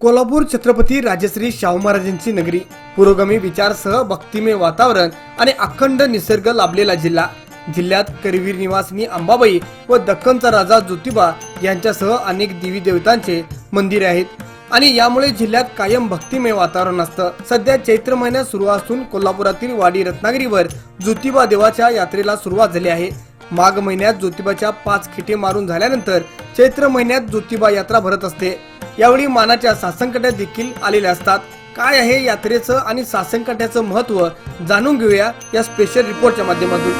कोल्हापूर छत्रपती राजश्री शाहू महाराजांची नगरी. पुरोगामी विचारसह भक्तिमय वातावरण आणि अखंड निसर्ग लाभलेला जिल्हा. जिल्ह्यात करवीर निवासिनी अंबाबाई व दक्कनचा राजा ज्योतिबा यांच्यासह अनेक देवी देवतांचे मंदिरे आहेत. आणि यामुळे जिल्ह्यात कायम भक्तिमय वातावरण असतं. सध्या चैत्र महिन्यात सुरू असून कोल्हापुरातील वाडी रत्नागिरीवर ज्योतिबा देवाच्या यात्रेला सुरुवात झाली आहे. माघ महिन्यात ज्योतिबाच्या पाच खिटे मारून झाल्यानंतर चैत्र महिन्यात ज्योतिबा यात्रा भरत असते. यावेळी मानाच्या सासंकट्या देखील आलेल्या असतात. काय आहे यात्रेचं आणि सासंकट्याचं महत्त्व जाणून घेऊया या स्पेशल रिपोर्टच्या माध्यमातून.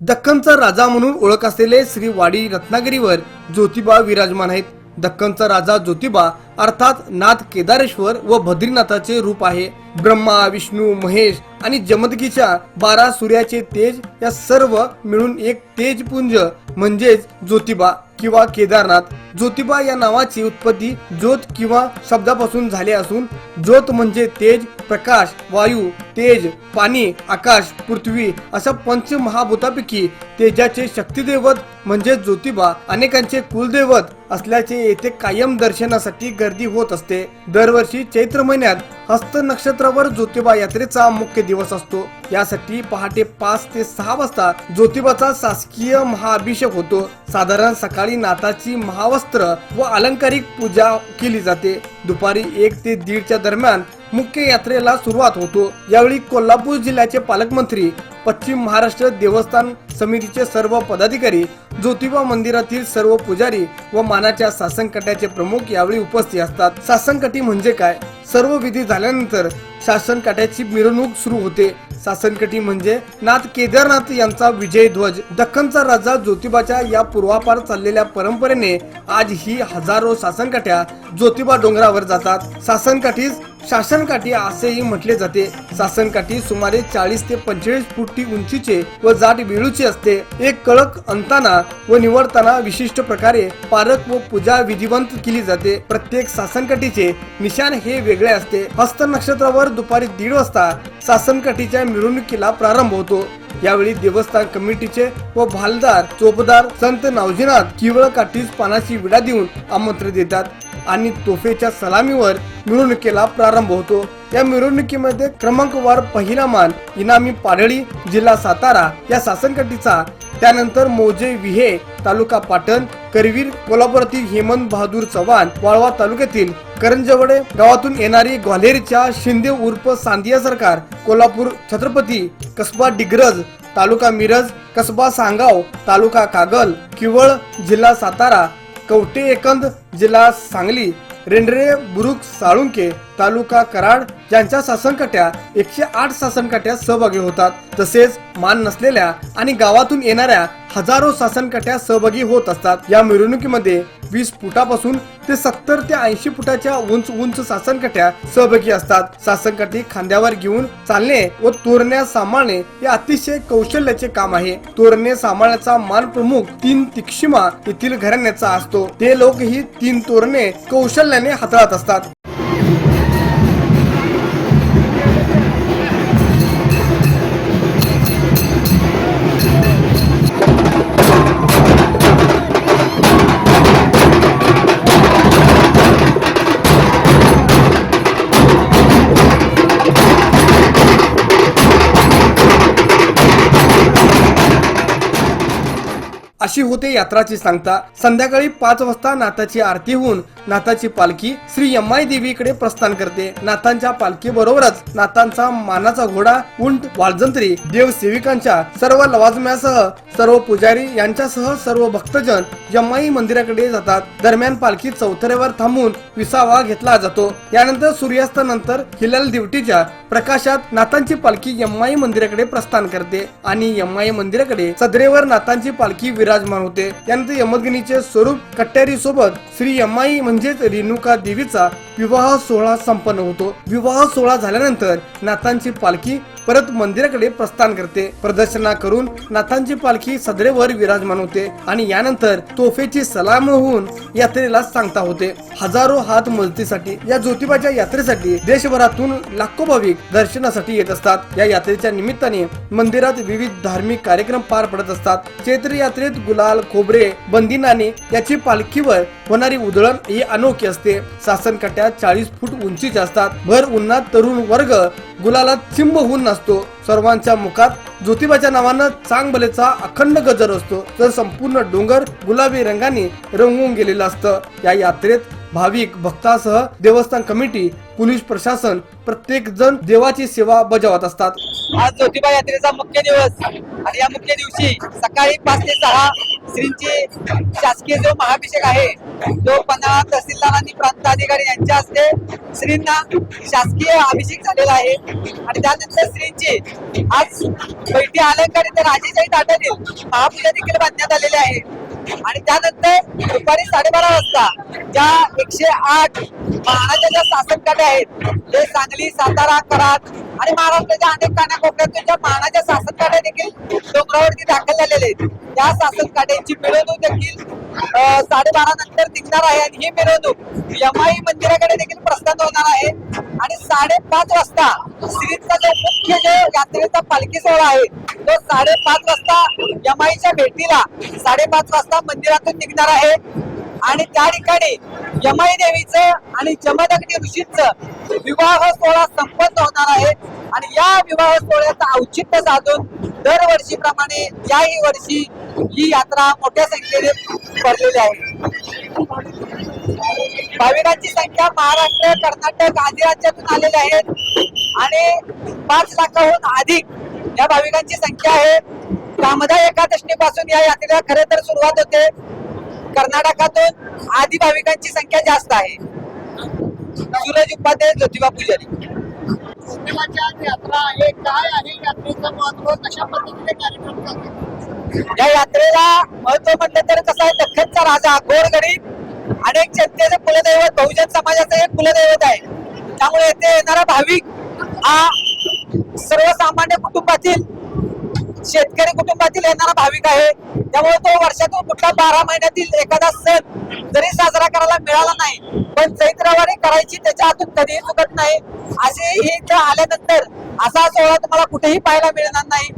दक्कनचा राजा म्हणून ओळख असलेले श्री वाडी रत्नागिरीवर ज्योतिबा विराजमान आहेत. दक्कनचा राजा ज्योतिबा अर्थात नाथ केदारेश्वर व बद्रीनाथाचे रूप आहे. ब्रह्मा विष्णू महेश आणि जमदगीच्या बारा सूर्याचे तेज या सर्व मिळून एक तेजपुंज म्हणजेच ज्योतिबा. किंवा केदारनाथ ज्योतिबा या नावाची उत्पत्ती ज्योत किंवा शब्दापासून झाले असून ज्योत म्हणजे तेज प्रकाश वायू तेज पाणी आकाश पृथ्वी अशा पंच महाभूतापैकी तेजाचे शक्तिदैवत म्हणजे ज्योतिबा अनेकांचे कुलदैवत असल्याचे येथे कायम दर्शनासाठी गर्दी होत असते. दरवर्षी चैत्र महिन्यात हस्त नक्षत्रावर ज्योतिबा यात्रेचा मुख्य दिवस असतो. यासाठी पहाटे पाच ते सहा वाजता ज्योतिबाचा शासकीय महाअभिषेक होतो. साधारण सकाळी नाथाची महावस्त्र व अलंकारिक पूजा केली जाते. दुपारी एक ते दीडच्या दरम्यान मुख्य यात्रेला सुरुवात होतो. यावेळी कोल्हापूर जिल्ह्याचे पालकमंत्री पश्चिम महाराष्ट्र देवस्थान समितीचे सर्व पदाधिकारी ज्योतिबा मंदिरातील सर्व पुजारी व मानाच्या सासनकट्याचे प्रमुख यावेळी उपस्थित असतात. सासनकटी म्हणजे काय? सर्व विधी झाल्यानंतर शासनकाट्याची मिरवणूक सुरू होते. सासनकटी म्हणजे नाथ केदारनाथ यांचा विजय ध्वज दख्खनचा राजा ज्योतिबाच्या या पूर्वापार चाललेल्या परंपरेने आज ही हजारो सासनकाठ्या ज्योतिबा डोंगरावर जातात. सासनकाठीस शासनकाठी असेही म्हटले जाते. शासनकाठी सुमारे चाळीस ते पंचेचाळीस फूट उंचीचे व जाट वेळूचे असते. एक कळक अंताना व निवडताना विशिष्ट प्रकारे पारक व पूजा विधिवंत केली जाते. प्रत्येक सासनकटीचे निशाण हे वेगळे असते. हस्त नक्षत्रावर दुपारी दीड वाजता सासनकटीच्या मिरवणुकीला प्रारंभ होतो. यावेळी देवस्थान कमिटीचे व भालदार चोपदार संत नावजीनाथ किवळ काठीस पानाची विडा देऊन आमंत्रण देतात आणि तोफेच्या सलामीवर मिरवणुकीला प्रारंभ होतो. या मिरवणुकीमध्ये क्रमांकवार पहिला मान इनामी पाडळी जिल्हा सातारा या सासनकटीचा. त्यानंतर मोजे विहे तालुका पाटण करवीर कोल्हापुरातील हेमंत बहादूर चव्हाण वाळवा तालुक्यातील करंजवडे गावातून येणारी ग्वाल्हेरच्या शिंदे उर्फ सांदिया सरकार कोल्हापूर छत्रपती कसबा डिग्रज तालुका मिरज कसबा सांगाव तालुका कागल किवळ जिल्हा सातारा कवटे एकंद जिल्हा सांगली रेंडरे बुरुक साळुंके तालुका कराड यांच्या शासनकट्या एकशे आठ शासनकट्या सहभागी होतात. तसेच मान नसलेल्या आणि गावातून येणाऱ्या हजारो शासनकट्या सहभागी होत असतात. या मिरवणुकीमध्ये वीस फुटापासून ते सत्तर ते ऐंशी फुटाच्या उंच उंच सासनकट्या सहभागी असतात. सासनकटी खांद्यावर घेऊन चालणे व तोरण्या सांभाळणे हे अतिशय कौशल्याचे काम आहे. तोरणे सांभाळण्याचा मान प्रमुख तीन तिक्षिमा येथील घराण्याचा असतो. ते लोकही तीन तोरणे कौशल्याने हाताळत असतात. अशी होते यात्राची सांगता. संध्याकाळी पाच वाजता नाथाची आरती होऊन नाथाची पालखी श्री यम्माई देवीकडे प्रस्थान करते. नाथांच्या पालखी बरोबरच नाथांचा मानाचा घोडा उंट वाळजंत्री देव सेविकांच्या सर्व लवाजम्यासह सर्व पुजारी यांच्यासह सर्व भक्तजन यम्माई मंदिराकडे जातात. दरम्यान पालखी चौथऱ्यावर थांबून विसावा घेतला जातो. यानंतर सूर्यास्तानंतर हिलाल दिवटीच्या प्रकाशात नाथांची पालखी यम्माई मंदिराकडे प्रस्थान करते आणि यम्माई मंदिराकडे सदरेवर नाथांची पालखी विराजमान होते. त्यानंतर यमदगिनीचे स्वरूप कट्यारी सोबत श्री यमाई म्हणजेच रेणुका देवीचा विवाह सोहळा संपन्न होतो. विवाह सोहळा झाल्यानंतर नाथांची पालखी परत मंदिराकडे प्रस्थान करते. प्रदर्शना करून नाथांची पालखी सदरेवर विराजमान होते आणि यानंतर तोफेची सलाम होऊन यात्रेला सांगता होते. हजारो हात मदतीसाठी या ज्योतिबाच्या यात्रेसाठी देशभरातून लाखो भाविक दर्शनासाठी येत असतात. या यात्रेच्या निमित्ताने मंदिरात विविध धार्मिक कार्यक्रम पार पडत असतात. चैत्र यात्रेत गुलाल खोबरे बंदिनाने याची पालखीवर होणारी उधळण ही अनोखी असते. शासन कट्यात चाळीस फूट उंचीच्या असतात. भर उन्हात तरुण वर्ग गुलाला चिंब होऊन नसतो सर्वांच्या मुखात ज्योतिबाच्या नावानं चांगबलेचा अखंड गजर असतो. तर संपूर्ण डोंगर गुलाबी रंगाने रंगून गेलेलं असतं. या यात्रेत भाविक भक्तासह देवस्थान कमिटी पोलीस प्रशासन प्रत्येक जण देवाची सेवा बजावत असतात. आज ज्योतिबा यात्रेचा मुख्य दिवस आणि या मुख्य दिवशी सकाळी पाच ते सहा श्रींची शासकीय जो महाभिषेक आहे जो पन्हाळा तहसीलदार आणि प्रांत अधिकारी यांच्या हस्ते श्रींना शासकीय अभिषेक झालेला आहे. आणि त्यानंतर श्रींची आज बैठी अलंकार इथे राजेशाही ताटातील महापूजा देखील बांधण्यात आलेली आहे. आणि त्यानंतर दुपारी साडेबारा वाजता ज्या एकशे आठ महाराष्ट्राच्या ज्या शासन आहेत ते सांगली सातारा कराड आणि महाराष्ट्राच्या अनेक कानाकोपऱ्यातून मानाच्या शासन काड्या देखील डोंगरावरती दाखल झालेले आहेत. त्या शासन काढ्यांची मिरवणूक देखील साडेबारा नंतर निघणार आहे आणि ही मिरवणूक यमाई मंदिराकडे देखील प्रस्थान होणार आहे. आणि साडेपाच वाजता श्रीचा जो मुख्य जो यात्रेचा पालखी सोहळा आहे तो साडेपाच वाजता यमाईच्या भेटीला साडेपाच वाजता मंदिरातून निघणार आहे. आणि त्या ठिकाणी यमाई देवीचं आणि जमदग्नी ऋषींचं विवाह सोहळा संपन्न होणार आहे. आणि या विवाह सोहळ्याचं औचित्य साधून दरवर्षीप्रमाणे याही वर्षी ही यात्रा मोठ्या संख्येने भरलेली आहे. भाविकांची संख्या महाराष्ट्र कर्नाटक आदी राज्यातून आलेल्या आहेत आणि पाच लाखाहून अधिक या भाविकांची संख्या आहे. कामदा एकादशी पासून या यात्रेला खरे तर सुरुवात होते. कर्नाटकातून आदी भाविकांची संख्या जास्त आहे. सूरज उपाध्याय ज्योतिबा पुजारी. यात्रा काय आहे? यात्रेचं महत्त्व कशा पद्धतीने कार्यक्रम करतात या यात्रेला महत्त्व म्हटलं तर कसं आहे? दख्खनचा राजा गोरगरीब अनेक जनतेचे कुलदैवत बहुजन समाजाचं एक कुलदैवत आहे. त्यामुळे येथे येणारा भाविक हा सर्वसामान्य कुटुंबातील शेतकरी कुटुंबातील येणारा भाविक आहे. त्यामुळे तो वर्षातून कुठला बारा महिन्यातील एखादा सण जरी साजरा करायला मिळाला नाही पण चैत्रवारी करायची त्याच्या हातून कधीही चुकत नाही. असे हे इथं आल्यानंतर असा सोहळा तुम्हाला कुठेही पाहायला मिळणार नाही.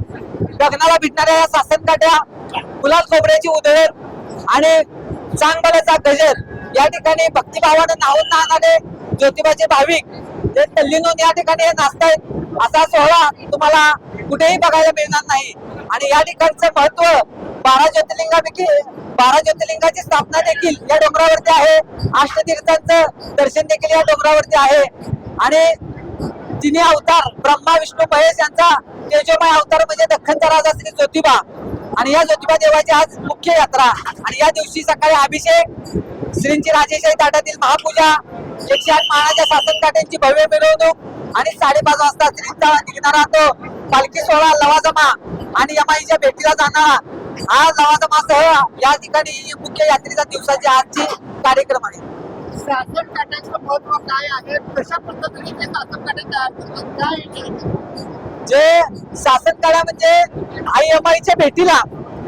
लग्नाला भेटणाऱ्या या शासन काट्या गुलाल खोबऱ्याची उधळण आणि चांगबालाचा गजर या ठिकाणी भक्तिभावानं नाहून नाहणारे ज्योतिबाचे भाविक ते तल्लीनून या ठिकाणी हे नाचतायत. असा सोहळा तुम्हाला कुठेही बघायला मिळणार नाही. आणि या ठिकाणचं महत्त्व बारा ज्योतिर्लिंगापैकी बारा ज्योतिर्लिंगाची स्थापना देखील या डोंगरावरती आहे. अष्टतीर्थांचं दर्शन देखील या डोंगरावरती आहे. आणि तिन्ही अवतार ब्रह्मा विष्णू महेश यांचा तेजोमय अवतार म्हणजे दख्खनचा राजा श्री ज्योतिबा. आणि या ज्योतिबा देवाची आज मुख्य यात्रा. आणि या दिवशी सकाळी अभिषेक श्रींची राजेशाही ताटातील महापूजा एकशे आठ महाराजा शासन ताट्यांची भव्य मिरवणूक आणि साडेपाच वाजता श्रींचा निघणारा तो पालखी सोहळा लवाजमा आणि यमाईच्या भेटीला जाणारा. हा लवाजमासह या ठिकाणी मुख्य यात्रेच्या दिवसाची आजची कार्यक्रम आहे. शासन काट्याचं महत्त्व काय आहे? कशा पद्धतीने ते शासन काटे तयार करतात काय? जे शासन काळा म्हणजे आई अमाईच्या भेटीला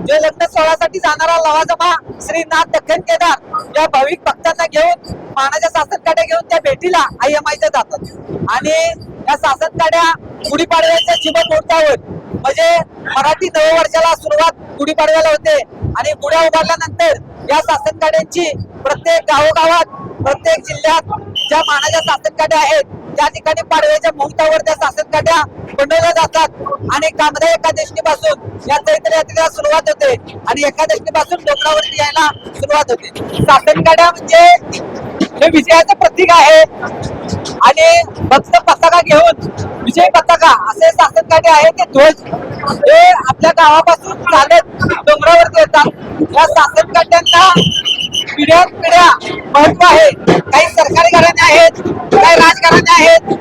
जे लग्न सोहळ्यासाठी जाणारा लवाजमा श्रीनाथ दख्खन केदार या भाविक भक्तांना घेऊन मानाच्या शासन काड्या घेऊन त्या भेटीला आई अमाईच्या जातात. आणि या शासन काड्या गुढीपाडव्याच्या जीवन मुहूर्तावर म्हणजे मराठी नववर्षाला सुरुवात गुढीपाडव्याला होते. आणि गुढ्या उभारल्यानंतर या शासन काड्यांची प्रत्येक गावोगावात प्रत्येक जिल्ह्यात ज्या मानाच्या शासन काड्या आहेत त्या ठिकाणी पाडव्याच्या मुहूर्तावर त्या शासन काट्या बनवल्या जातात. आणि कामदा एकादशी पासून या चैत्र यात्रेला सुरुवात होते. आणि एकादशी पासून डोंगरावरती यायला सुरुवात होते. शासनकाठ्या म्हणजे हे विजयाचं प्रतीक आहे. आणि भक्त पताका घेऊन विजय पताका असे शासन आहे ते ध्वज हे आपल्या गावापासून चालत डोंगरावरती येतात. या शासन पिढ्या पिढ्या महत्त्व आहे. काही सरकारी घराणे आहेत काही राजघराणे आहेत.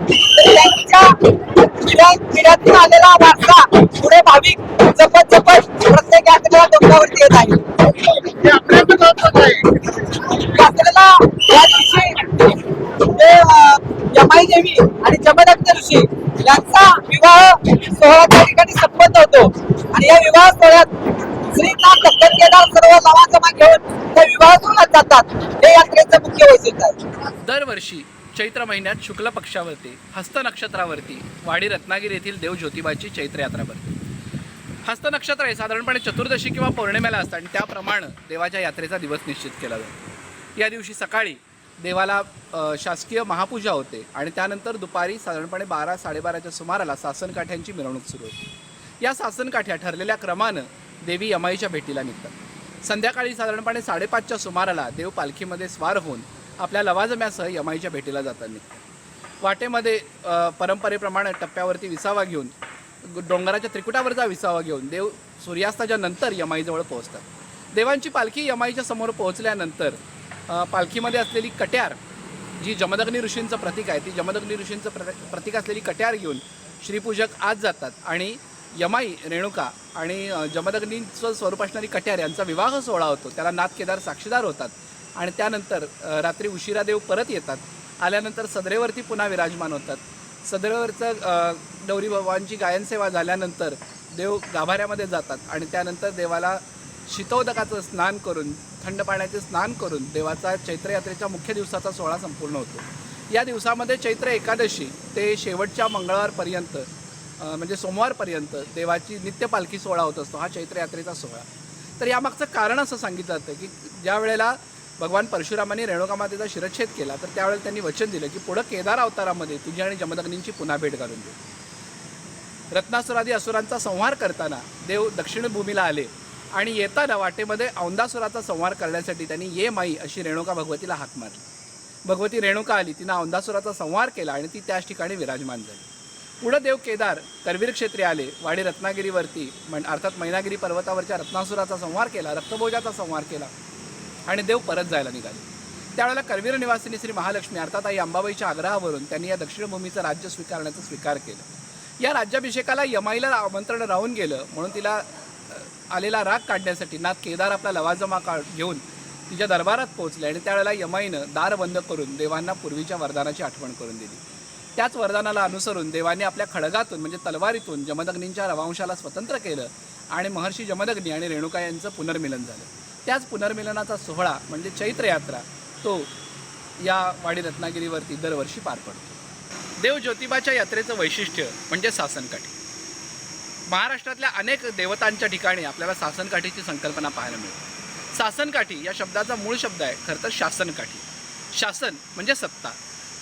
त्यांच्या पिढ्या पिढ्यातून आलेला वारसा पुढे भाविक जपत जपत प्रत्येक यात्रेला डोंगरावरती येत आहे? यात्रेला या दिवशी ते यमाई देवी आणि जमदग्न ऋषी यांचा विवाह सोहळा त्या ठिकाणी संपन्न होतो. आणि या विवाह सोहळ्यात श्रीनाथ दत्तन केदार सर्व लवाजमा घेऊन त्या विवाह जातात. हे यात्रेचं मुख्य वैशिष्ट्य आहे. दरवर्षी चैत्र महिन्यात शुक्ल पक्षावरती हस्त नक्षत्रावरती वाडी रत्नागिरी येथील देव ज्योतिबाची चैत्र यात्रा भरते हस्त नक्षत्र हे साधारणपणे चतुर्दशी किंवा पौर्णिमेला असतं आणि त्याप्रमाणे देवाच्या यात्रेचा दिवस निश्चित केला जातो. या दिवशी सकाळी देवाला शासकीय महापूजा होते आणि त्यानंतर दुपारी साधारणपणे बारा साडेबाराच्या सुमाराला सासनकाठ्यांची मिरवणूक सुरू होते. या सासनकाठ्या ठरलेल्या क्रमानं देवी यमाईच्या भेटीला निघतात. संध्याकाळी साधारणपणे साडेपाचच्या सुमाराला देव पालखीमध्ये स्वार होऊन आपल्या लवाजम्यासह यमाईच्या भेटीला जातात निघतात. वाटेमध्ये परंपरेप्रमाणे टप्प्यावरती विसावा घेऊन डोंगराच्या त्रिकुटावरचा विसावा घेऊन देव सूर्यास्ताच्या नंतर यमाईजवळ पोहोचतात. देवांची पालखी यमाईच्या समोर पोहोचल्यानंतर पालखीमध्ये असलेली कट्यार जी जमदग्नी ऋषींचं प्रतीक आहे ती जमदग्नी ऋषींचं प्र प्रतीक असलेली कट्यार घेऊन श्रीपूजक आत जातात आणि यमाई रेणुका आणि जमदग्नींचं स्वरूप असणारी कट्यार यांचा विवाह सोहळा होतो. त्याला नाथ केदार साक्षीदार होतात आणि त्यानंतर रात्री उशिरा देव परत येतात. आल्यानंतर सदरेवरती पुन्हा विराजमान होतात. सदरेवरचं अ, गौरी भगवानची गायनसेवा झाल्यानंतर देव गाभाऱ्यामध्ये जातात आणि त्यानंतर देवाला शीतोदकाचं स्नान करून थंड पाण्याचे स्नान करून देवाचा चैत्रयात्रेच्या मुख्य दिवसाचा सोहळा संपूर्ण होतो. या दिवसामध्ये चैत्र एकादशी ते शेवटच्या मंगळवारपर्यंत म्हणजे सोमवारपर्यंत देवाची नित्य पालखी सोहळा होत असतो. हा चैत्र यात्रेचा सोहळा. तर यामागचं कारण असं सांगितलं जातं की ज्या वेळेला भगवान परशुरामाने रेणुका मातेचा शिरच्छेद केला तर त्यावेळेला त्यांनी वचन दिलं की पुढं केदार अवतारामध्ये तुझी आणि जमदग्नींची पुन्हा भेट घालून देऊ रत्नासुरादी असुरांचा संहार करताना देव दक्षिण भूमीला आले आणि येताना वाटेमध्ये औंदासुराचा संहार करण्यासाठी त्यांनी ये माई अशी रेणुका भगवतीला हाक मारली. भगवती रेणुका आली तिनं औंदासुराचा संहार केला आणि ती त्याच ठिकाणी विराजमान झाली. पुढं देव केदार करवीर क्षेत्री आले वाडी रत्नागिरीवरती म्हण अर्थात मैनागिरी पर्वतावरच्या रत्नासुराचा संहार केला रक्तभोजाचा संहार केला आणि देव परत जायला निघाले. त्यावेळेला करवीर निवासिनी श्री महालक्ष्मी अर्थात आई अंबाबाईच्या आग्रहावरून त्यांनी या दक्षिणभूमीचं राज्य स्वीकारण्याचा स्वीकार केला. या राज्याभिषेकाला यमाईला आमंत्रण राहून गेलं म्हणून तिला आलेला राग काढण्यासाठी नाथ केदार आपला लवाजमा का घेऊन तिच्या दरबारात पोहोचले आणि त्यावेळेला यमाईनं दार बंद करून देवांना पूर्वीच्या वरदानाची आठवण करून दिली. त्याच वरदानाला अनुसरून देवाने आपल्या खडगातून म्हणजे तलवारीतून जमदग्नींच्या रवांशाला स्वतंत्र केलं आणि महर्षी जमदग्नी आणि रेणुका यांचं पुनर्मिलन झालं. त्याच पुनर्मिलनाचा सोहळा म्हणजे चैत्रयात्रा तो या वाडी रत्नागिरीवरती दरवर्षी पार पडतो. देव ज्योतिबाच्या यात्रेचं वैशिष्ट्य म्हणजे सासनकाठी. महाराष्ट्रातल्या अनेक देवतांच्या ठिकाणी आपल्याला सासनकाठीची संकल्पना पाहायला मिळते. सासनकाठी या शब्दाचा मूळ शब्द आहे खरं तर शासनकाठी. शासन म्हणजे सत्ता.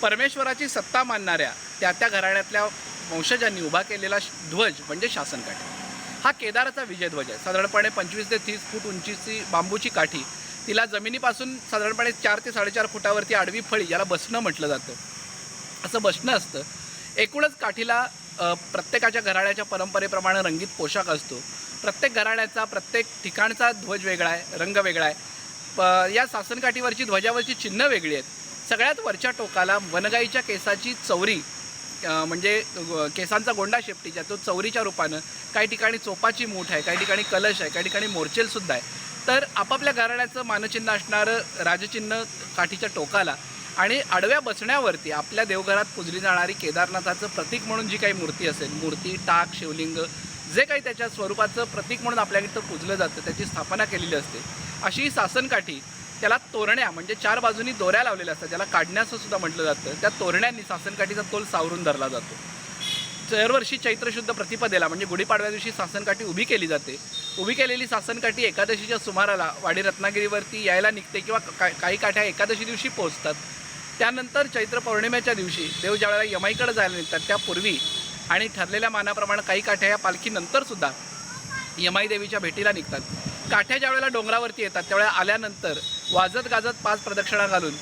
परमेश्वराची सत्ता मानणाऱ्या त्या त्या घराण्यातल्या वंशजांनी उभा केलेला ध्वज म्हणजे शासनकाठी. हा केदाराचा विजयध्वज आहे. साधारणपणे पंचवीस ते तीस फूट उंचीची बांबूची काठी तिला जमिनीपासून साधारणपणे चार ते साडेचार फुटावरती आडवी फळी याला बसणं म्हटलं जातं. असं बसणं असतं. एकूणच काठीला प्रत्येकाच्या घराण्याच्या परंपरेप्रमाणे रंगीत पोशाख असतो. प्रत्येक घराण्याचा प्रत्येक ठिकाणचा ध्वज वेगळा आहे रंग वेगळा आहे. प या सासनकाठीवरची ध्वजावरची चिन्ह वेगळी आहेत. सगळ्यात वरच्या टोकाला वनगाईच्या केसाची चौरी म्हणजे केसांचा गोंडा शेपटीच्या तो चौरीच्या रूपानं काही ठिकाणी चोपाची मूठ आहे काही ठिकाणी कलश आहे काही ठिकाणी मोर्चेलसुद्धा आहे. तर आपापल्या घराण्याचं मानचिन्ह असणारं राजचिन्ह काठीच्या टोकाला आणि आडव्या बसण्यावरती आपल्या देवघरात पूजली जाणारी केदारनाथाचं प्रतीक म्हणून जी काही मूर्ती असेल मूर्ती टाक शिवलिंग जे काही त्याच्या स्वरूपाचं प्रतीक म्हणून आपल्याकडे पुजलं पूजलं जातं त्याची स्थापना केलेली असते. अशी सासनकाठी त्याला तोरण्या म्हणजे चार बाजूनी दोऱ्या लावलेल्या असतात ज्याला काढण्याचं सुद्धा म्हटलं जातं. त्या तोरण्यांनी सासनकाठीचा तोल सावरून धरला जातो. दरवर्षी चैत्रशुद्ध प्रतिपदेला म्हणजे गुढीपाडव्या दिवशी सासनकाठी उभी केली जाते. उभी केलेली सासनकाठी एकादशीच्या सुमाराला वाडी रत्नागिरीवरती यायला निघते किंवा का- काही काठ्या एकादशी दिवशी पोहोचतात. त्यानंतर चैत्र पौर्णिमेच्या दिवशी देव ज्यावेळेला यमाईकडे जायला निघतात त्यापूर्वी आणि ठरलेल्या मानाप्रमाणे काही काठ्या या पालखीनंतर सुद्धा यमाई देवीच्या भेटीला निघतात. काठ्या ज्यावेळेला डोंगरावरती येतात त्यावेळेला आल्यानंतर वाजत गाजत पाच प्रदक्षिणा घालून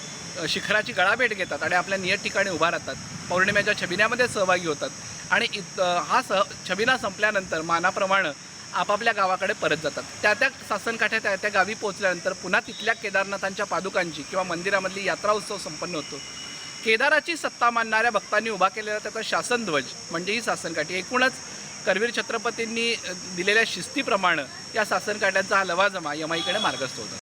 शिखराची गळाभेट घेतात आणि आपल्या नियत ठिकाणी उभा राहतात. पौर्णिमेच्या छबिन्यामध्ये सहभागी होतात. आणि इत हा सह छबिना संपल्यानंतर मानाप्रमाणे आपापल्या गावाकडे परत जातात. त्या त्या सासनकाठ्या त्या त्या गावी पोहोचल्यानंतर पुन्हा तिथल्या केदारनाथांच्या पादुकांची किंवा मंदिरामधली यात्रा उत्सव संपन्न होतो. केदाराची सत्ता मानणाऱ्या भक्तांनी उभा केलेला त्याचा शासनध्वज म्हणजे ही सासनकाठी एकूणच करवीर छत्रपतींनी दिलेल्या शिस्तीप्रमाणे या सासनकाठ्यांचा हा लवाजमा यमाईकडे मार्गस्थ होता